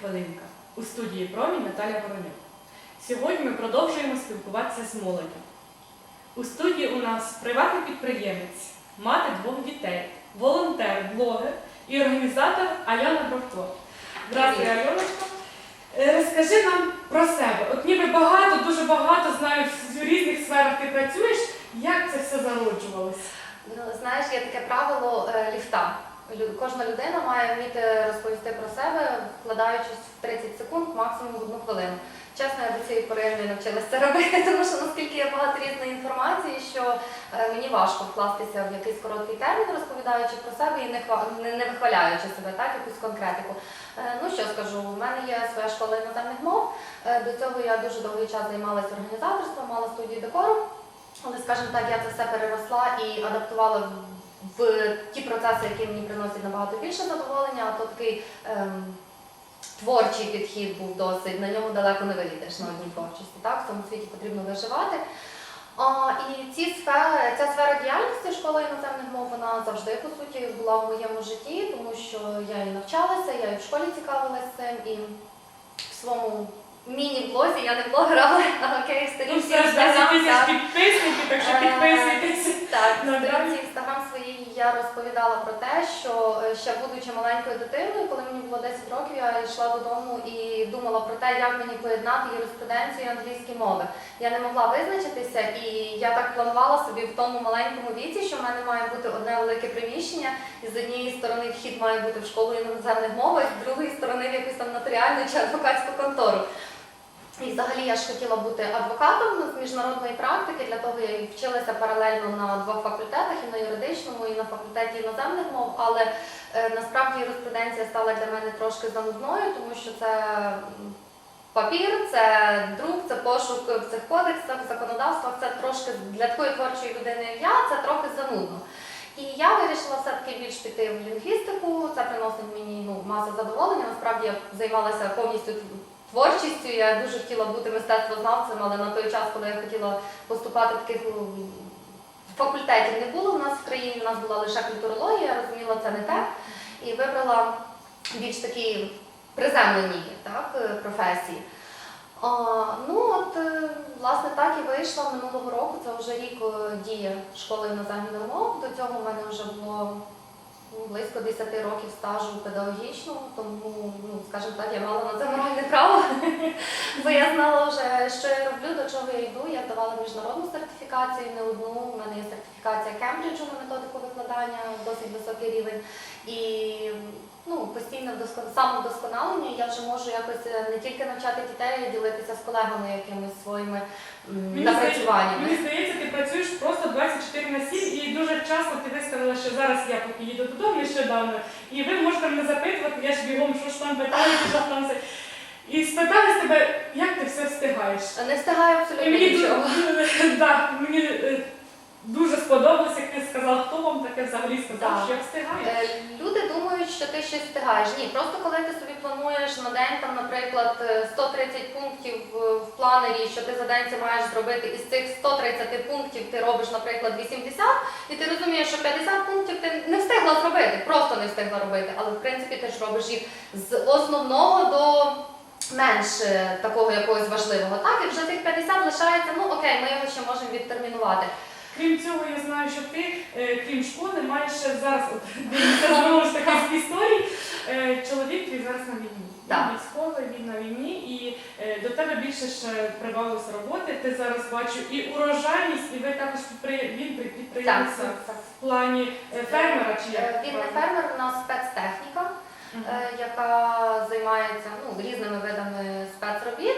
хвилинка. У студії Промінь Наталя Воронюк. Сьогодні ми продовжуємо спілкуватися з молоддю. У студії у нас приватний підприємець, мати двох дітей, волонтер, блогер і організатор Альона Бровко. Здравствуй, Альоночко. Е, Розкажи нам про себе. От ніби багато, дуже багато знаю, в різних сферах ти працюєш. Як це все зароджувалося? Ну, знаєш, є таке правило е, ліфта. Кожна людина має вміти розповісти про себе, вкладаючись в 30 секунд, максимум в одну хвилину. Чесно, я до цієї пори не навчилася це робити, тому що наскільки є багато різної інформації, що е, мені важко вкластися в якийсь короткий термін, розповідаючи про себе і не, хва- не, вихваляючи себе, так, якусь конкретику. Е, Ну що скажу, у мене є своя школа іноземних мов. Е, До цього я дуже довгий час займалася організаторством, мала студію декору. Але, скажімо так, я це все переросла і адаптувала в, в ті процеси, які мені приносять набагато більше задоволення, а то такий ем, творчий підхід був досить, на ньому далеко не вийдеш на одній творчості. Так? В цьому світі потрібно виживати. А, і ці сфери, ця сфера діяльності школи іноземних мов вона завжди по суті була в моєму житті, тому що я і навчалася, я і в школі цікавилася цим, і в своєму міні-блозі, я не блогер, але окей, в Ну, сторінці все 10 тисяч так. підписників, так що Е, підписуйтесь. Так, Ну, на да. сторінці інстаграм своїй я розповідала про те, що е, ще будучи маленькою дитиною, коли мені було 10 років, я йшла додому і думала про те, як мені поєднати юриспруденцію і англійські мови. Я не могла визначитися, і я так планувала собі в тому маленькому віці, що в мене має бути одне велике приміщення, і з однієї сторони вхід має бути в школу іноземних мов, а з другої сторони в якусь там нотаріальну чи адвокатську контору. І взагалі я ж хотіла бути адвокатом з міжнародної практики, для того я вчилася паралельно на двох факультетах, і на юридичному, і на факультеті іноземних мов, але е, насправді юриспруденція стала для мене трошки занудною, тому що це папір, це друк, це пошук в цих кодексах, в законодавствах, це трошки для такої творчої людини, як я, це трохи занудно. І я вирішила все-таки більш піти в лінгвістику, це приносить мені ну, масу задоволення. Насправді я займалася повністю творчістю. Я дуже хотіла бути мистецтвознавцем, але на той час, коли я хотіла поступати таких факультетів не було в нас в країні, у нас була лише культурологія, я розуміла, це не те. І вибрала більш такі приземлені так, е, професії. А, ну от, е, власне, так і вийшла минулого року. Це вже рік е, діє школи іноземних мов. До цього в мене вже було близько 10 років стажу педагогічного, тому, ну, скажімо так, я мала на це моральне право, бо я знала вже, що я роблю, до чого я йду. Я давала міжнародну сертифікацію, не одну. У мене є сертифікація Кембриджу на методику викладання, досить високий рівень. І ну, постійне вдоскон- самовдосконалення. Я вже можу якось е, не тільки навчати дітей, а й ділитися з колегами якимись своїми Мені напрацюваннями. Мені здається, ти працюєш просто 24 на 7 і дуже часто ти висказала, що зараз я поки їду додому нещодавно, і ви можете мене запитувати, я ж бігом, що ж там питаю, що там все. І спитали з тебе, як ти все встигаєш. Не встигаю І абсолютно мені нічого. дуже, да, мені е, дуже сподобалося, як ти сказала, хто вам таке взагалі сказав, що я встигаю. Е, Люди думають, що ти щось встигаєш. Ні, просто коли ти собі плануєш на день, там, наприклад, е, 130 пунктів в- в планері, що ти за день це маєш зробити, із цих 130 пунктів ти робиш, наприклад, 80, і ти розумієш, що 50 пунктів ти не встигла зробити, просто не встигла робити. Але в принципі ти ж робиш їх з основного до менш е, такого якогось важливого. Так, і вже тих 50 лишається, ну окей, ми його ще можемо відтермінувати. Крім цього, я знаю, що ти, е, крім школи, маєш ще зараз, знову ж таки з історії, е, чоловік твій зараз на війні. Так. військовий, він на війні, і е, до тебе більше ще прибавилося роботи. Ти зараз бачу і урожайність, і ви також він при- Так, так. в плані фермера чи як? Він не фермер, у нас спецтехніка. Е, яка займається ну, різними видами спецробіт.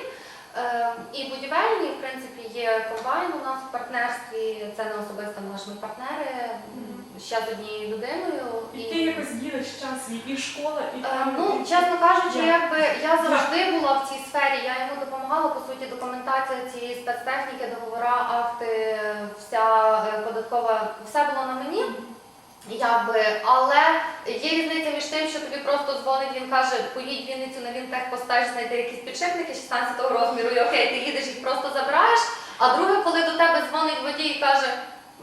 Е, І будівельні, в принципі, є комбайн у нас в партнерстві, це не особисто наш, ми партнери ще з однією людиною. І ти якось ділиш час і школа, і Е, там. Ну, і- чесно кажучи, Як? якби я завжди була в цій сфері, я йому допомагала, по суті, документація цієї спецтехніки, договора, акти, вся е, податкова, все було на мені. Якби, але є різниця між тим, що тобі просто дзвонить, він каже, поїдь в Вінницю на Вінтехпостаж, знайти якісь підшипники 16-го розміру, і окей, ти їдеш їх просто забираєш. А друге, коли до тебе дзвонить водій і каже,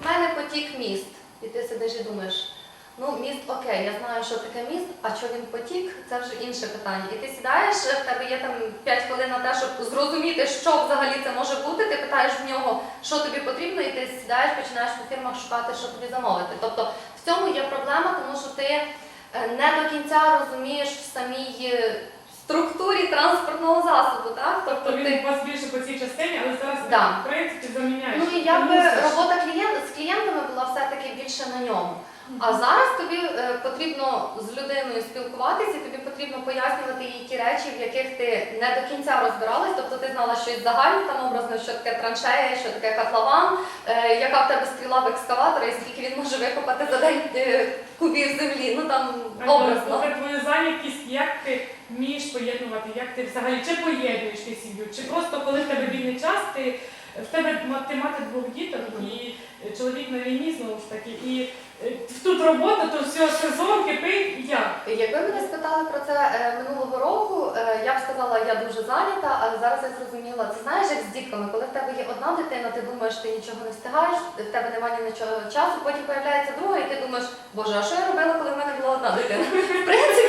в мене потік міст, і ти сидиш і думаєш, Ну, міст окей, я знаю, що таке міст, а що він потік, це вже інше питання. І ти сідаєш, в тебе є там 5 хвилин на те, щоб зрозуміти, що взагалі це може бути. Ти питаєш в нього, що тобі потрібно, і ти сідаєш, починаєш по фірмах шукати, що тобі замовити. Тобто в цьому є проблема, тому що ти е, не до кінця розумієш в самій е, структурі транспортного засобу, так? Тобто ти він у вас більше по цій частині, але зараз Да. в принципі заміняєш. Ну і Ти якби робота клієнт з клієнтами була все-таки більше на ньому. А зараз тобі е, потрібно з людиною спілкуватися, тобі потрібно пояснювати їй ті речі, в яких ти не до кінця розбиралась. Тобто ти знала щось загальне, там образно, що таке траншея, що таке котлован, е, яка в тебе стріла в екскаватора, і скільки він може викопати за день е, кубів землі. Ну там образно. Попри твою зайнятість, як ти вмієш поєднувати, як ти взагалі чи поєднуєш ти сім'ю, чи просто коли в тебе вільний час, ти в тебе ти мати двох діток і чоловік на війні знову ж таки, і е, тут робота, то все сезон кипить. Як? Якби мене спитали про це е, минулого року, е, я б сказала, я дуже зайнята, але зараз я зрозуміла. Це знаєш, як з дітками, коли в тебе є одна дитина, ти думаєш, ти нічого не встигаєш, в тебе немає ні на чого часу, потім появляється друга, і ти думаєш, боже, а що я робила, коли в мене була одна дитина? В принципі,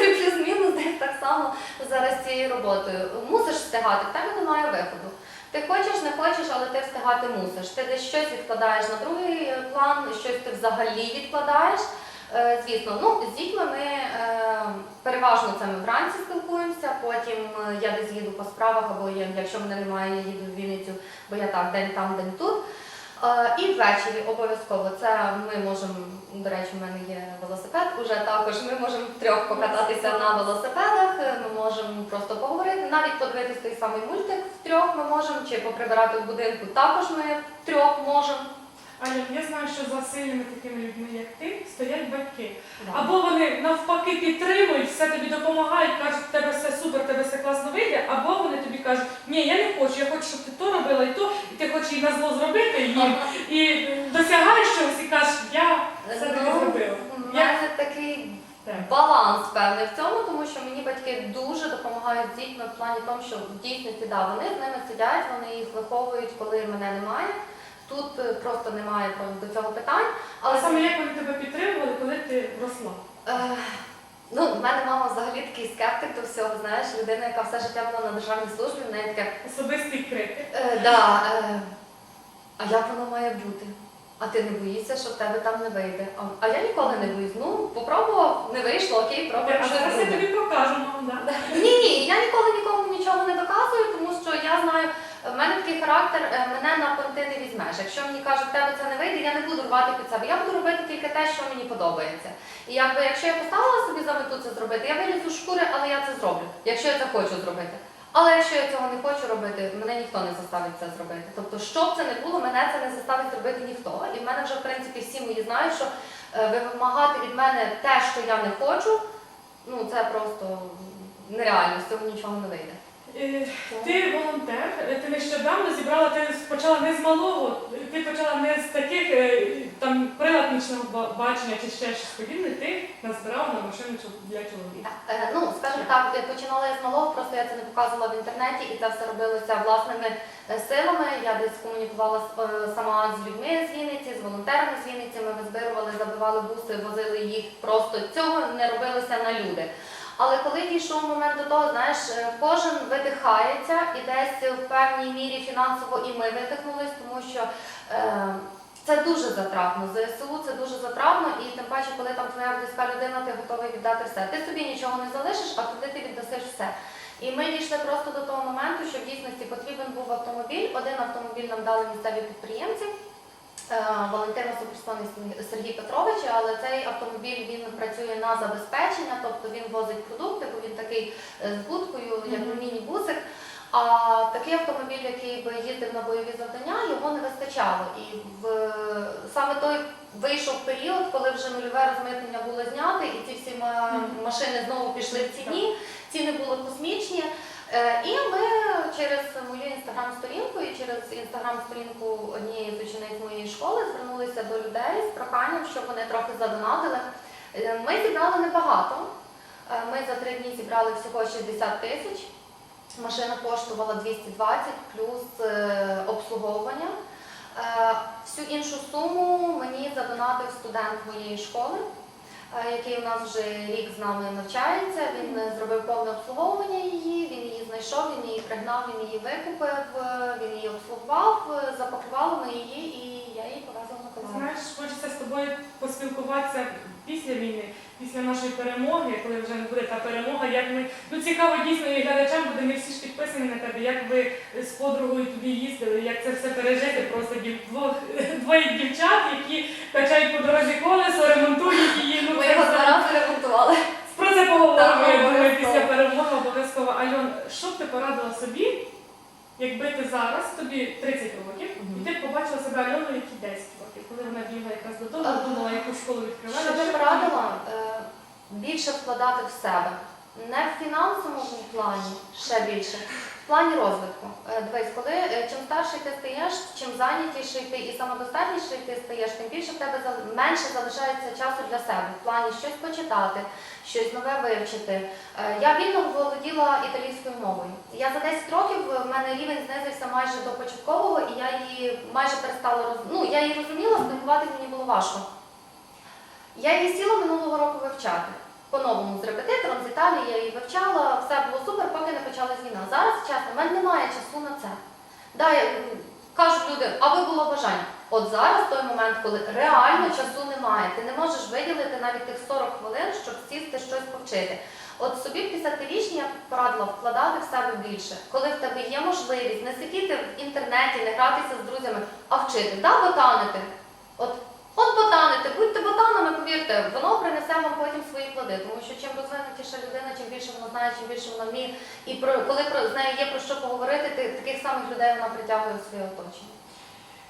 само зараз цією роботою. Мусиш встигати, в тебе немає виходу. Ти хочеш, не хочеш, але ти встигати мусиш. Ти десь щось відкладаєш на другий е, план, щось ти взагалі відкладаєш. Е, Звісно, ну з дітьми ми е, переважно це ми вранці спілкуємося. Потім я десь їду по справах, або якщо мене немає, я їду в Вінницю, бо я так день там, день тут. Е, І ввечері обов'язково це ми можемо, до речі, в мене є велосипед. Уже також ми можемо трьох покататися на велосипедах. Ми можемо просто поговорити, навіть подивитися той самий мультик втрьох ми можемо, чи поприбирати в будинку також ми трьох можемо. Аня, я знаю, що за сильними такими людьми, як ти, стоять батьки. Да. Або вони навпаки підтримують, все тобі допомагають, кажуть, в тебе все супер, тебе все класно вийде, або вони тобі кажуть, ні, я не хочу, я хочу, щоб ти то робила і то, і ти хочеш їй на зло зробити їм, і досягаєш чогось і кажеш, я все таки Ну, зробила. У мене такий баланс певний в цьому, тому що мені батьки дуже допомагають з дітьми в плані тому, що в дійсності да, вони з ними сидять, вони їх виховують, коли мене немає. Тут е, просто немає до цього питань. Але саме як вони тебе підтримували, коли ти росла? Е, Ну, в мене мама взагалі такий скептик до всього, знаєш, людина, яка все життя була на державній службі, в неї таке, Особистий критик. е, да, е, а як воно має бути? А ти не боїшся, що в тебе там не вийде? А, а я ніколи не боюсь. Ну, попробував, не вийшло, окей, А пробуємо щось зараз я тобі покажу, мам, да. Ні, ні, я ніколи нікому нічого не доказую, тому що я знаю, в мене такий характер, е, мене на понти не візьмеш. Якщо мені кажуть, в тебе це не вийде, я не буду рвати під себе. Я буду робити тільки те, що мені подобається. І якби якщо я поставила собі за мету це зробити, я вилізу шкури, але я це зроблю, якщо я це хочу зробити. Але якщо я цього не хочу робити, мене ніхто не заставить це зробити. Тобто, що б це не було, мене це не заставить зробити ніхто. І в мене вже в принципі всі мої знають, що е, вимагати від мене те, що я не хочу, ну це просто нереально, з цього нічого не вийде. Е, Ти волонтер, е, ти нещодавно зібрала, ти почала не з малого, ти почала не з таких е, там приладничного ба- бачення чи ще щось подібне, ти назбирала на машину для чоловіка. Ну, скажімо так, починала я з малого, просто я це не показувала в інтернеті, і це все робилося власними силами. Я десь комунікувала сама з людьми з Вінниці, з волонтерами з Вінниці. Ми визбирували, забивали буси, возили їх. Просто цього не робилося на люди. Але коли дійшов момент до того, знаєш, е, кожен видихається і десь в певній мірі фінансово і ми видихнулись, тому що е, це дуже затратно. ЗСУ це дуже затратно, і тим паче, коли там твоя близька людина, ти готовий віддати все. Ти собі нічого не залишиш, а туди ти віддасиш все. І ми дійшли просто до того моменту, що в дійсності потрібен був автомобіль. Один автомобіль нам дали місцеві підприємці. Е, Валентин Сергій Петрович, але цей автомобіль він працює на забезпечення, тобто він возить продукти, бо він такий е, з будкою, як Мгм. міні-бусик. А такий автомобіль, який би їздив на бойові завдання, його не вистачало. І в саме той вийшов період, коли вже нульове розмитнення було знято, і ці всі машини знову пішли в ціні. Ціни були космічні. Е, І ми через мою інстаграм-сторінку і через інстаграм-сторінку однієї школи звернулися до людей з проханням, щоб вони трохи задонатили. Е, Ми зібрали небагато. Е, Ми за три дні зібрали всього 60 тисяч. Машина коштувала 220 плюс е, обслуговування. Всю іншу суму мені задонатив студент моєї школи. який у нас вже рік з нами навчається. Він зробив повне обслуговування її, він її знайшов, він її пригнав, він її викупив, він її обслугував, запакували ми її і я її повезла на. Знаєш, хочеться з тобою поспілкуватися після війни, після нашої перемоги, коли вже буде та перемога. Як ми ну цікаво дійсно і глядачам буде, ми всі ж підписані на тебе. Як ви з подругою туди їздили, як це все пережити? Просто дів, двох двоє дівчат, які качають по дорозі колесо, ремонтують її. Ну Ми його рази ремонтували. Про це поговоримо, я думаю, після перемоги обов'язково. Альон, що б ти порадила собі, якби ти зараз, тобі 30 років, побачила себе Альоною, які 10 років, коли вона бігла якраз до того, Ага. думала, яку школу відкривала. Що би порадила е, більше вкладати в себе. Не в фінансовому плані, ще більше, в плані розвитку. Е, Дивись, коли е, чим старший ти стаєш, чим зайнятіший ти і самодостатніший ти стаєш, тим більше в тебе менше залишається часу для себе. В плані щось почитати, щось нове вивчити. Е, Я вільно володіла італійською мовою. Я за 10 років в мене рівень знизився майже до початкового, і я її майже перестала роз... Ну, я її розуміла, спілкуватися мені було важко. Я її сіла минулого року вивчати. По-новому з репетитором з Італії я її вивчала, все було супер, поки не почалась війна. Зараз, чесно, в мене немає часу на це. Да, я, кажуть люди, аби було бажання. От зараз той момент, коли реально часу немає, ти не можеш виділити навіть тих 40 хвилин, щоб сісти щось повчити. От собі 50-річні я порадила вкладати в себе більше, коли в тебе є можливість не сидіти в інтернеті, не гратися з друзями, а вчити, да, ботанити. От От ботаните, будьте ботанами, повірте, воно принесе вам потім свої плоди, тому що чим розвинутіша людина, чим більше вона знає, чим більше вона вміє. І про коли про з нею є про що поговорити, ти таких самих людей вона притягує у своє оточення.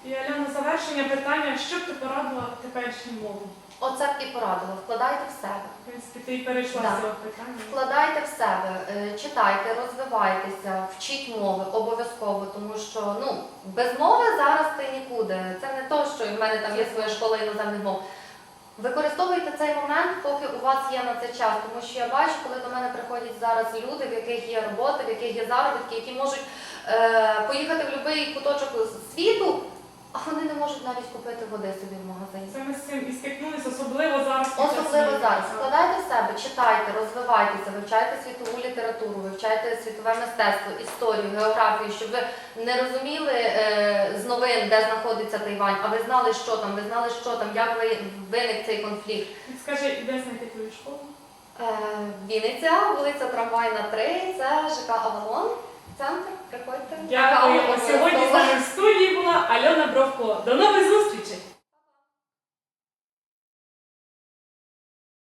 І Альона, завершення питання, що б ти порадила теперішній молоді? Оце б і порадила. Вкладайте в себе. В принципі, ти і перейшла Да. з цього питання. Вкладайте в себе, е, читайте, розвивайтеся, вчіть мови обов'язково, тому що ну без мови зараз ти нікуди. Це не то, що в мене там є своя школа іноземних мов. Використовуйте цей момент, поки у вас є на це час, тому що я бачу, коли до мене приходять зараз люди, в яких є робота, в яких є заробітки, які можуть е, поїхати в будь-який куточок світу, а вони не можуть навіть купити води собі в магазині. Це ми з цим і стикнулися, особливо зараз. під час Особливо війни. зараз. Вкладайте в себе, читайте, розвивайтеся, вивчайте світову літературу, вивчайте світове мистецтво, історію, географію, щоб ви не розуміли е, з новин, де знаходиться Тайвань, а ви знали, що там, ви знали, що там, як ви- виник цей конфлікт. Скажи, де знайти твою школу? Е, Вінниця, вулиця Трамвайна 3, це ЖК Авалон, центр. Приходьте. Дякуємо. Каву Сьогодні з нами в студії була Альона Бровко. До нових зустрічей!